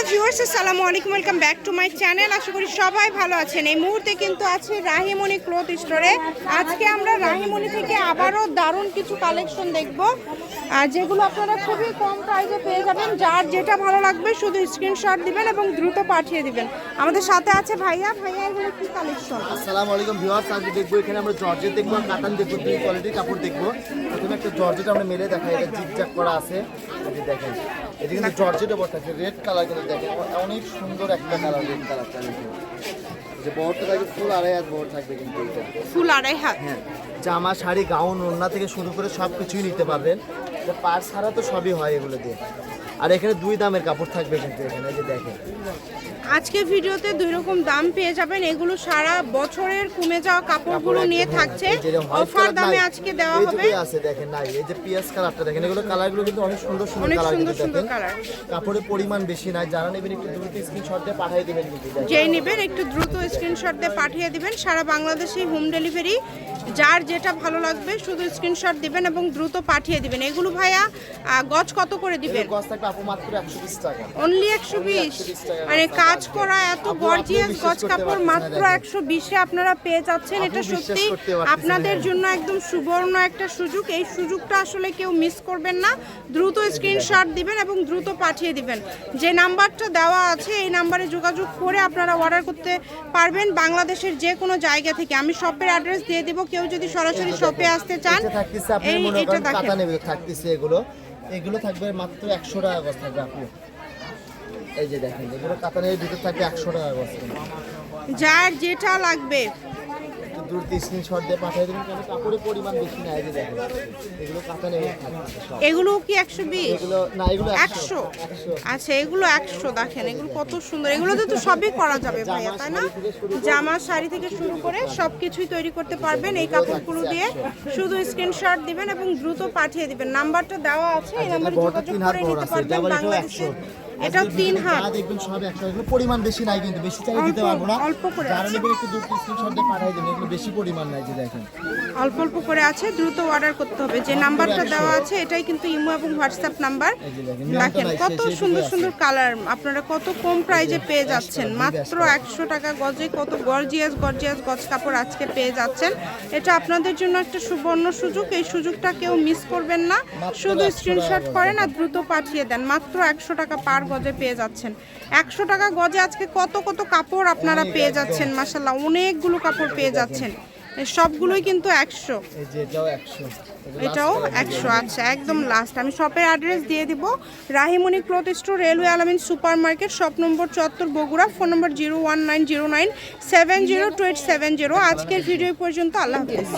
Hello viewers, আসসালামু আলাইকুম, welcome back to my channel. আশা করি সবাই ভালো আছেন। এই মুহূর্তে কিন্তু আছে রাহিমনি ক্লথ স্টোরে। আজকে আমরা রাহিমনি থেকে আবারও দারুণ কিছু কালেকশন দেখব। আর যেগুলো আপনারা খুবই কম প্রাইসে পেয়ে যাবেন, যার যেটা ভালো লাগবে শুধু স্ক্রিনশট দিবেন এবং দ্রুত পাঠিয়ে দিবেন। আমাদের সাথে আছে ভাইয়া। ভাইয়া এগুলো কি কালেকশন আসসালামু আলাইকুম ভিউয়ার্স আজকে দেখব এখানে আমরা জর্জেট দেখব আর কাতান দেখব দুই কোয়ালিটির কাপড় দেখব। প্রথমে একটা জর্জেট আমরা মেলে দেখাই এটা জিগজাগ করা আছে। যে দেখেন এটা কিন্তু জর্জেটে বড় থাকে রেড কালার কিন্তু দেখেন অনেক সুন্দর একটা কালার রেড কালার এই যে বড়টা থাকবে ফুল আড়াই হাত বড় থাকবে কিন্তু এটা। ফুল আড়াই হাত? হ্যাঁ জামা শাড়ি গাউন ওড়না থেকে শুরু করে সব কিছুই নিতে পারবেন। পার ছাড়া তো সবই হয় এগুলো দিয়ে। আর এখানে দুই দামের কাপড় থাকবে কিন্তু এখানে যে দেখেন। আজকে ভিডিওতে দুই রকম দাম পেয়ে যাবেন। এগুলো সারা বছরের কমে যাওয়া কাপড়গুলো নিয়ে থাকছে। অফার দামে আজকে দেওয়া হবে। আছে দেখেন নাই। এই যে পিয়াজ কালারটা দেখেন এগুলো কালারগুলো কিন্তু অনেক সুন্দর সুন্দর অনেক কালার সুন্দর কিন্তু সুন্দর দেখেন। কালার। কাপড়ের পরিমাণ বেশি নাই। যারা নেবেন একটু দ্রুত স্ক্রিনশট দিয়ে পাঠিয়ে দিবেন কিন্তু যেই নেবেন একটু দ্রুত স্ক্রিনশট দিয়ে পাঠিয়ে দিবেন। সারা বাংলাদেশে হোম ডেলিভারি যার যেটা ভালো লাগবে শুধু স্ক্রিনশট দিবেন এবং দ্রুত পাঠিয়ে দিবেন। এগুলো ভাইয়া গজ কত করে দিবেন? অনলি একশো বিশ মানে কাজ করা এত গর্জিয়াস গজ কাপড় মাত্র। একশো বিশে আপনারা পেয়ে যাচ্ছেন। এটা সত্যি আপনাদের জন্য একদম সুবর্ণ একটা সুযোগ। এই সুযোগটা আসলে কেউ মিস করবেন না। দ্রুত স্ক্রিনশট দিবেন এবং দ্রুত পাঠিয়ে দিবেন। যে নাম্বারটা দেওয়া আছে এই নাম্বারে যোগাযোগ করে আপনারা অর্ডার করতে পারবেন বাংলাদেশের যে কোনো জায়গা থেকে। আমি শপের অ্যাড্রেস দিয়ে দিব কেউ যদি সরাসরি শপে আসতে চান এই এটা দেখেন। নেবে থাকতেছে এগুলো। এগুলো থাকবে মাত্র একশো টাকা গজ থাকবে আপু। এই যে দেখেন এগুলো কাতানের ভিতর থাকবে একশো টাকা গজ। যার যেটা লাগবে। একটু স্ক্রিনশট দিয়ে পাঠিয়ে দেবেন কারণ কাপড়ের পরিমাণ বেশি না এই যে দেখেন। এগুলো কাতানে এগুলো কি একশো বিশ? এগুলো না এগুলো আচ্ছা এগুলো একশো দেখেন এগুলো কত সুন্দর। এগুলোতে তো সবই করা যাবে ভাইয়া তাই না? জামা শাড়ি থেকে শুরু করে সব কিছুই তৈরি করতে পারবেন। এই কাপড়গুলো দিয়ে শুধু স্ক্রিনশট দিবেন এবং দ্রুত পাঠিয়ে দিবেন। নাম্বারটা দেওয়া আছে এই নাম্বারে যোগাযোগ করে নিতে পারবেন ডাবল এটাও তিন হাত। দেখবেন সব এগুলো পরিমাণ বেশি নাই কিন্তু বেশি চাইলে দিতে পারব না। অল্প করে যারা। নেবেন একটু দূর স্ক্রিনশট দিয়ে পাঠিয়ে দেবেন এগুলো বেশি পরিমাণ নাই যে দেখেন। অল্প অল্প করে আছে দ্রুত অর্ডার করতে হবে। যে নাম্বারটা দেওয়া আছে এটাই কিন্তু ইমো এবং হোয়াটসঅ্যাপ নাম্বার দেখেন, কত সুন্দর সুন্দর কালার আপনারা কত কম প্রাইজে পেয়ে যাচ্ছেন। মাত্র একশো। টাকা গজে কত গর্জিয়াস গর্জিয়াস গজ কাপড় আজকে পেয়ে যাচ্ছেন। এটা আপনাদের জন্য একটা সুবর্ণ সুযোগ। এই সুযোগটা কেউ মিস করবেন না। শুধু স্ক্রিনশট করেন আর দ্রুত পাঠিয়ে দেন। মাত্র একশো টাকা পার গজে পেয়ে যাচ্ছেন। একশো টাকা গজে আজকে কত কত কাপড় আপনারা পেয়ে যাচ্ছেন মাসাল্লাহ অনেকগুলো কাপড় পেয়ে যাচ্ছেন। সবগুলোই কিন্তু একশো। এটাও একশো। এটাও একশো আচ্ছা একদম লাস্ট আমি শপের অ্যাড্রেস দিয়ে দিব। Rahimoni cloth store railway Alamin super market shop number চুয়াত্তর Bogura. Phone number zero one nine zero nine seven zero two eight seven zero আজকের ভিডিও পর্যন্ত আল্লাহ হাফিজ।